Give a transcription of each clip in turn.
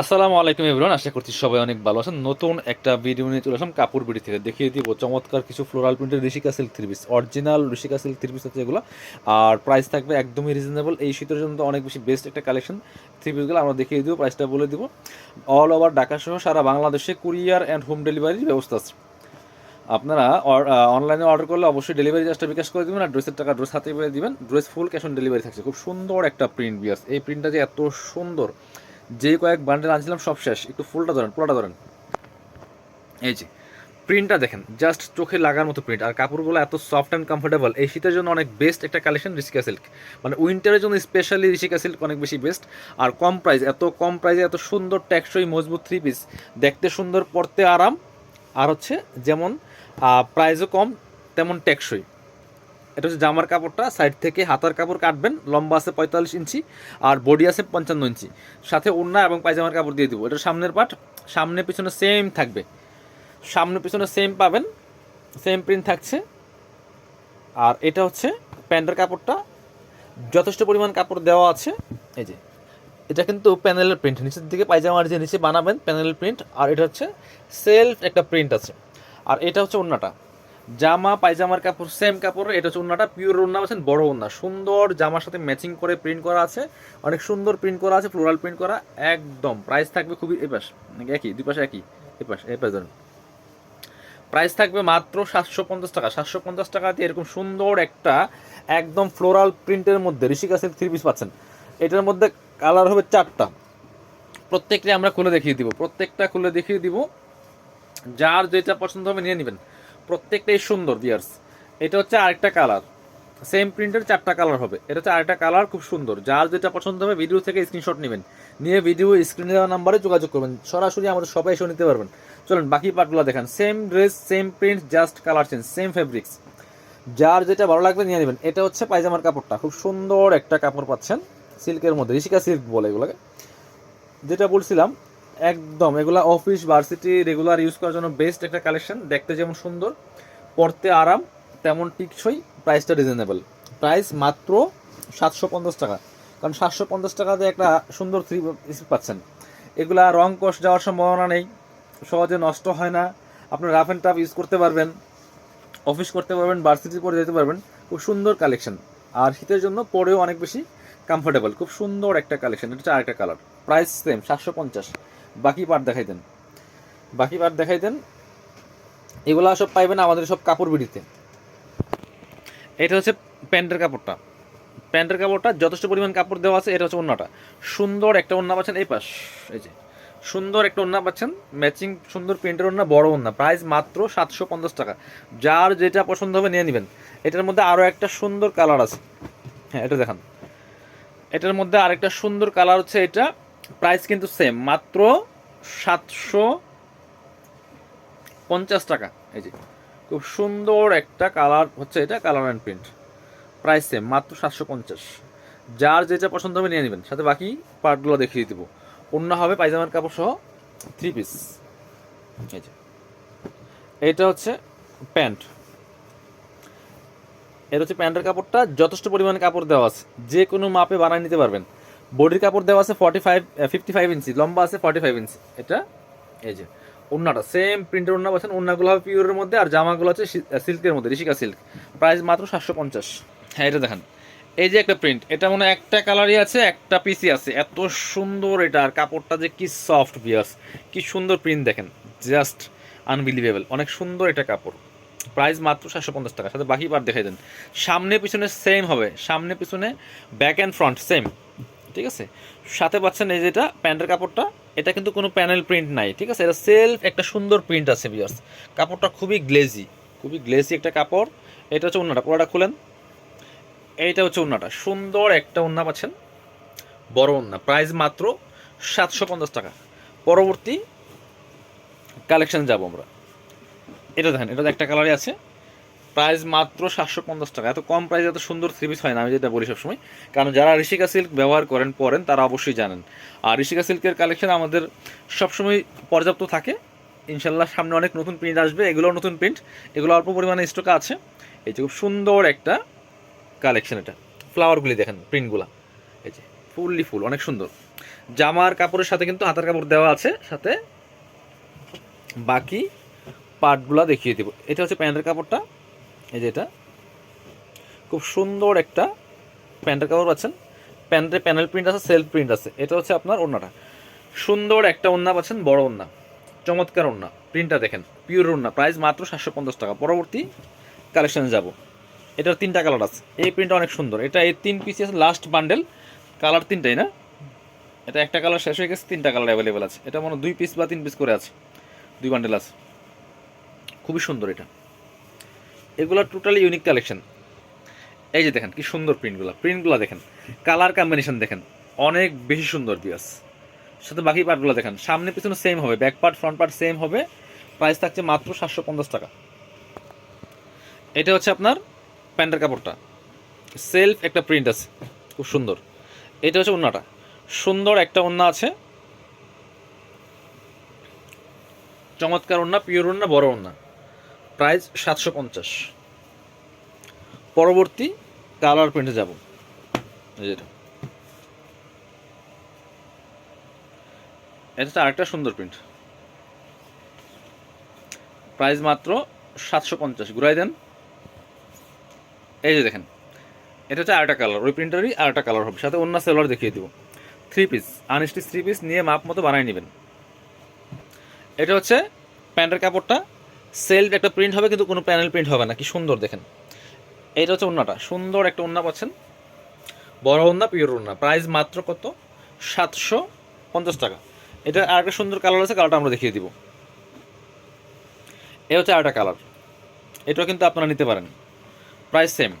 আসসালামু আলাইকুম এভরিওয়ান, আশা করছি সবাই অনেক ভালো আছেন। নতুন একটা ভিডিও নিয়ে চলে আসলাম কাপড় বিড়ি থেকে। দেখিয়ে দিব চমৎকার কিছু ফ্লোরাল প্রিন্টের Rishika silk three piece original Rishika silk three piece আছে এগুলো। আর প্রাইস থাকবে একদমই রিজনেবল এই শীতের জন্য অনেক বেশি বেস্ট একটা কালেকশন থ্রি পিসগুলো আমরা দেখিয়ে দিব প্রাইসটা বলে দিব। অল ওভার ঢাকা সহ সারা বাংলাদেশে কুরিয়ার অ্যান্ড হোম ডেলিভারির ব্যবস্থা আছে। আপনারা অনলাইনে অর্ডার করলে অবশ্যই ডেলিভারি চার্জটা বিকাশ করে দিবেন। আর ড্রেসের টাকা ড্রেস হাতে পেয়ে দিবেন। Dress full cash on delivery থাকছে। খুব সুন্দর একটা প্রিন্ট বিয়াস এই প্রিন্টটা যে এত সুন্দর যে কয়েক বান্ডেল আনছিলাম, সব শেষ। একটু ফুলটা ধরেন পুরোটা ধরেন। এই যে প্রিন্টটা দেখেন জাস্ট চোখে লাগার মতো প্রিন্ট আর কাপড়গুলো এত সফট অ্যান্ড কমফোর্টেবল এই শীতের জন্য অনেক বেস্ট একটা কালেকশন ঋষিকা সিল্ক মানে উইন্টারের জন্য স্পেশালি ঋষিকা সিল্ক অনেক বেশি বেস্ট আর কম প্রাইস এত কম প্রাইসে এত সুন্দর, টেকসই, মজবুত থ্রি পিস দেখতে সুন্দর পড়তে আরাম। আর হচ্ছে যেমন প্রাইসও কম, তেমন টেকসই। এটা হচ্ছে জামার কাপড়টা সাইড থেকে হাতার কাপড় কাটবেন, লম্বা আছে পঁয়তাল্লিশ ইঞ্চি আর বডি আছে পঞ্চান্ন ইঞ্চি। সাথে ওড়না এবং পায়জামার কাপড় দিয়ে দিব। এটা সামনের পাট, সামনে পিছনে সেম থাকবে। সামনে পিছনে সেম পাবেন সেম প্রিন্ট থাকছে। আর এটা হচ্ছে প্যান্টের কাপড়টা। যথেষ্ট পরিমাণ কাপড় দেওয়া আছে। এই যে, এটা কিন্তু প্যানেলের প্রিন্ট নিচের দিকে পায়জামার যে নিচে বানাবেন প্যানেলের প্রিন্ট আর এটা হচ্ছে সেলফ একটা প্রিন্ট আছে। আর এটা হচ্ছে ওড়নাটা। জামা, পায়জামার কাপড় সেম কাপড়, এটা হচ্ছে ওড়নাটা পিওর ওড়না আছেন বড় ওড়না। সুন্দর জামার সাথে ম্যাচিং করে প্রিন্ট করা আছে, অনেক সুন্দর প্রিন্ট করা আছে ফ্লোরাল প্রিন্ট করা, একদম। প্রাইস থাকবে খুবই এই পাশ একই? দুই পাশে একই? এই পাশ এই পাশ ধরুন। প্রাইস থাকবে মাত্র সাতশো পঞ্চাশ টাকা। সাতশো পঞ্চাশ টাকাতে এরকম সুন্দর একটা একদম ফ্লোরাল প্রিন্টের মধ্যে ঋষিকা সিল্ক থ্রি পিস পাচ্ছেন। এটার মধ্যে কালার হবে চারটা। প্রত্যেকটা আমরা খুলে দেখিয়ে দিব। প্রত্যেকটা খুলে দেখিয়ে দিব। যার যেটা পছন্দ হবে নিয়ে নেবেন। প্রত্যেকটাই সুন্দর বিয়ার্স এটা হচ্ছে আরেকটা কালার সেম প্রিন্টের চারটা কালার হবে। এটা হচ্ছে আরেকটা কালার খুব সুন্দর। যার যেটা পছন্দ হবে ভিডিও থেকে স্ক্রিনশট নেবেন। নিয়ে ভিডিও স্ক্রিনে দেওয়া নাম্বারে যোগাযোগ করবেন। সরাসরি আমাদের সবাই এসে নিতে পারবেন। চলুন, বাকি পার্টগুলো দেখান। Same dress same print just colour change same fabrics যার যেটা ভালো লাগবে নিয়ে নেবেন। এটা হচ্ছে পায়জামার কাপড়টা। খুব সুন্দর একটা কাপড় পাচ্ছেন। সিল্কের মধ্যে, ঋষিকা সিল্ক বলে এগুলোকে। যেটা বলছিলাম একদম, এগুলা অফিস ভার্সিটি রেগুলার ইউজ করার জন্য বেস্ট একটা কালেকশন দেখতে যেমন সুন্দর, পড়তে আরাম, তেমন টিকসই প্রাইসটা রিজনেবল প্রাইস মাত্র সাতশো পঞ্চাশ টাকা। কারণ সাতশো পঞ্চাশ টাকাতে একটা সুন্দর থ্রি পাচ্ছেন। এগুলা রং কষ যাওয়ার সম্ভাবনা নেই, সহজে নষ্ট হয় না। আপনি রাফ অ্যান্ড টাফ ইউজ করতে পারবেন অফিস করতে পারবেন ভার্সিটি পরে যেতে পারবেন। খুব সুন্দর কালেকশন আর শীতের জন্য পরেও অনেক বেশি কমফোর্টেবল খুব সুন্দর একটা কালেকশন এটা হচ্ছে আরেকটা কালার প্রাইস সেম সাতশো পঞ্চাশ। বাকি পার্ট দেখাই দেন। বাকি পার্ট দেখাই দেন। এগুলা সব পাইবেন আমাদের সব কাপড় বিড়িতে। এটা হচ্ছে প্যান্টের কাপড়টা। প্যান্টের কাপড়টা যথেষ্ট পরিমাণ কাপড় দেওয়া আছে, এটা হচ্ছে ওন্নাটা। সুন্দর একটা ওন্না পাচ্ছেন এই পাশ, এই যে। সুন্দর একটা ওন্না পাচ্ছেন ম্যাচিং সুন্দর প্রিন্টের ওন্না, বড় ওন্না। প্রাইস মাত্র সাতশো পঞ্চাশ টাকা। যার যেটা পছন্দ হবে নিয়ে নেবেন। এটার মধ্যে আরও একটা সুন্দর কালার আছে। হ্যাঁ এটা দেখান। এটার মধ্যে আরেকটা সুন্দর কালার হচ্ছে এটা। প্রাইস কিন্তু সেম মাত্র সাতশো পঞ্চাশ টাকা। এই যে, খুব সুন্দর একটা কালার হচ্ছে এটা colour and print price same মাত্র সাতশো পঞ্চাশ। যার যেটা পছন্দ হবে নিয়ে নেবেন। সাথে বাকি পার্টগুলো দেখিয়ে দিব। অন্য হবে পায়জামার কাপড় সহ থ্রি পিস এই যে এটা হচ্ছে প্যান্ট। এটা হচ্ছে প্যান্টের কাপড়টা, যথেষ্ট পরিমাণে কাপড় দেওয়া আছে। যে কোনো মাপে বানিয়ে নিতে পারবেন। বডির কাপড় দেওয়া আছে forty five fifty five inch লম্বা আছে ফর্টি ফাইভ ইঞ্চি এটা, এই যে, ওড়নাটা সেম প্রিন্টের ওড়না পাচ্ছেন ওড়নাগুলো হবে পিওরের মধ্যে, আর জামাগুলো আছে সিল্কের মধ্যে, ঋষিকা সিল্ক। প্রাইস মাত্র সাতশো পঞ্চাশ। হ্যাঁ এটা দেখেন। এই যে একটা প্রিন্ট এটা মনে একটা কালারই আছে, একটা পিসি আছে। এত সুন্দর এটা, আর কাপড়টা যে কি সফট বিয়াস কি সুন্দর প্রিন্ট দেখেন। জাস্ট আনবিলিভেবল অনেক সুন্দর এটা কাপড়। প্রাইস মাত্র সাতশো পঞ্চাশ টাকা। সাথে বাকি পার দেখাই দেন। সামনে পিছনে সেম হবে। সামনে পিছনে ব্যাক অ্যান্ড ফ্রন্ট সেম ঠিক আছে? সাথে পাচ্ছেন এই যেটা প্যান্টের কাপড়টা। এটা কিন্তু কোনো প্যানেল প্রিন্ট নাই, ঠিক আছে? এটা সেলফ একটা সুন্দর প্রিন্ট আছে বিয়ার্স কাপড়টা খুবই গ্লেজি খুবই গ্লেজি একটা কাপড়। এটা হচ্ছে উন্নাটা পুরোটা খুলেন। এইটা হচ্ছে উন্নাটা সুন্দর একটা উন্না পাচ্ছেন। বড় উন্না প্রাইস মাত্র সাতশো পঞ্চাশ টাকা। পরবর্তী কালেকশন যাব আমরা। এটা দেখেন, এটা একটা কালারই আছে। প্রাইস মাত্র সাতশো পঞ্চাশ টাকা। এত কম প্রাইসে এত সুন্দর থ্রি পিস হয় না, আমি যেটা বলি সবসময়। কারণ যারা ঋষিকা সিল্ক ব্যবহার করেন, পরেন, তারা অবশ্যই জানেন। আর ঋষিকা সিল্কের কালেকশন আমাদের সবসময় পর্যাপ্ত থাকে। ইনশাল্লাহ সামনে অনেক নতুন প্রিন্ট আসবে এগুলো নতুন প্রিন্ট এগুলো অল্প পরিমাণে স্টক আছে। এই যে খুব সুন্দর একটা কালেকশন এটা। ফ্লাওয়ারগুলি দেখেন প্রিন্টগুলা এই যে, ফুললি ফুল, অনেক সুন্দর। জামার কাপড়ের সাথে কিন্তু হাতার কাপড় দেওয়া আছে, সাথে বাকি পার্টগুলা দেখিয়ে দেবো। এটা হচ্ছে প্যান্টের কাপড়টা। এই যে এটা। খুব সুন্দর একটা প্যান্টের কাপড় পাচ্ছেন। প্যান্টের প্যানেল প্রিন্ট আছে, সেলফ প্রিন্ট আছে। এটা হচ্ছে আপনার ওড়নাটা। সুন্দর একটা ওড়না পাচ্ছেন, বড় ওড়না। চমৎকার ওড়না। প্রিন্টটা দেখেন পিওর ওড়না। প্রাইস মাত্র সাতশো পঞ্চাশ টাকা। পরবর্তী কালেকশনে যাব। এটার তিনটা কালার আছে। এই প্রিন্টটা অনেক সুন্দর। এটা এই তিন পিস আছে লাস্ট বান্ডেল কালার তিনটাই না? এটা একটা কালার শেষ হয়ে গেছে, তিনটা কালার অ্যাভেলেবেল আছে। এটা মনে দুই পিস বা তিন পিস করে আছে। দুই বান্ডেল আছে। খুবই সুন্দর এটা। এগুলো টোটালি ইউনিক কালেকশন এই যে দেখেন, কি সুন্দর প্রিন্টগুলো প্রিন্টগুলো দেখেন কালার কম্বিনেশন দেখেন, অনেক বেশি সুন্দর বিয়াস সাথে বাকি পার্টগুলো দেখেন, সামনে পিছনে সেম হবে back part front part same হবে প্রাইস থাকছে মাত্র সাতশো পঞ্চাশ টাকা। এটা হচ্ছে আপনার প্যান্টের কাপড়টা। সেলফ একটা প্রিন্ট আছে, খুব সুন্দর। এটা হচ্ছে ওন্নাটা। সুন্দর একটা ওন্না আছে। চমৎকার ওন্না পিওর ওন্না, বড় ওন্না। প্রাইস সাতশো পঞ্চাশ। পরবর্তী কালার প্রিন্টে যাব। এটা। আরেকটা সুন্দর প্রিন্ট। প্রাইস মাত্র সাতশো পঞ্চাশ। ঘুরাই দেন। এই যে দেখেন। এটা হচ্ছে আরেকটা কালার। ওই প্রিন্টারই আরেকটা কালার হবে। সাথে অন্য সেলার দেখিয়ে দিব। Three piece. Unstitch three piece নিয়ে মাপ মতো বানিয়ে নেবেন। এটা হচ্ছে প্যান্টের কাপড়টা। সেলফ একটা প্রিন্ট হবে, কিন্তু কোনো প্যানেল প্রিন্ট হবে না। কি সুন্দর দেখেন। এটা হচ্ছে ওন্নাটা। সুন্দর একটা ওন্না পাচ্ছেন। বড় ওন্না, পিওর ওন্না। প্রাইস মাত্র কত? সাতশো পঞ্চাশ টাকা। এটা আরেকটা সুন্দর কালার আছে, কালারটা আমরা দেখিয়ে দিব। এ হচ্ছে আরেকটা কালার। এটাও কিন্তু আপনারা নিতে পারেন। প্রাইস সেম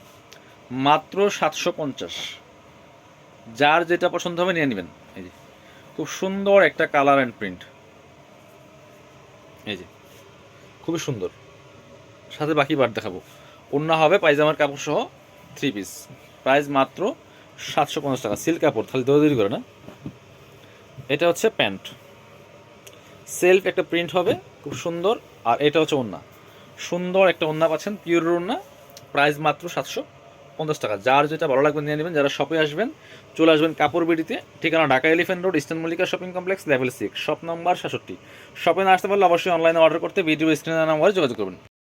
মাত্র সাতশো পঞ্চাশ। যার যেটা পছন্দ হবে নিয়ে নেবেন। এই যে। খুব সুন্দর একটা কালার অ্যান্ড প্রিন্ট এই যে। খুবই সুন্দর। সাথে বাকি বার দেখাবো। অন্য হবে পায়জামার কাপড় সহ থ্রি পিস প্রাইস মাত্র সাতশো পঞ্চাশ টাকা। সিল্ক কাপড় তাহলে দৌড়ি করে না। এটা হচ্ছে প্যান্ট। সেলফ একটা প্রিন্ট হবে, খুব সুন্দর। আর এটা হচ্ছে ওন্না সুন্দর একটা ওন্না পাচ্ছেন পিওর ওন্না প্রাইস মাত্র সাতশো পঞ্চাশ টাকা। যার যেটা ভালো লাগবে নিয়ে নেবেন, যারা শপে আসবেন, চলে আসবেন কাপড় বিডিতে। ঠিকানা Dhaka elephant road eastern Mallika shopping complex level six shop number সাতষট্টি শপে না আসতে পারলে অবশ্যই অনলাইনে অর্ডার করতে ভিডিও স্ক্রিনের নাম্বারে যোগাযোগ করবেন।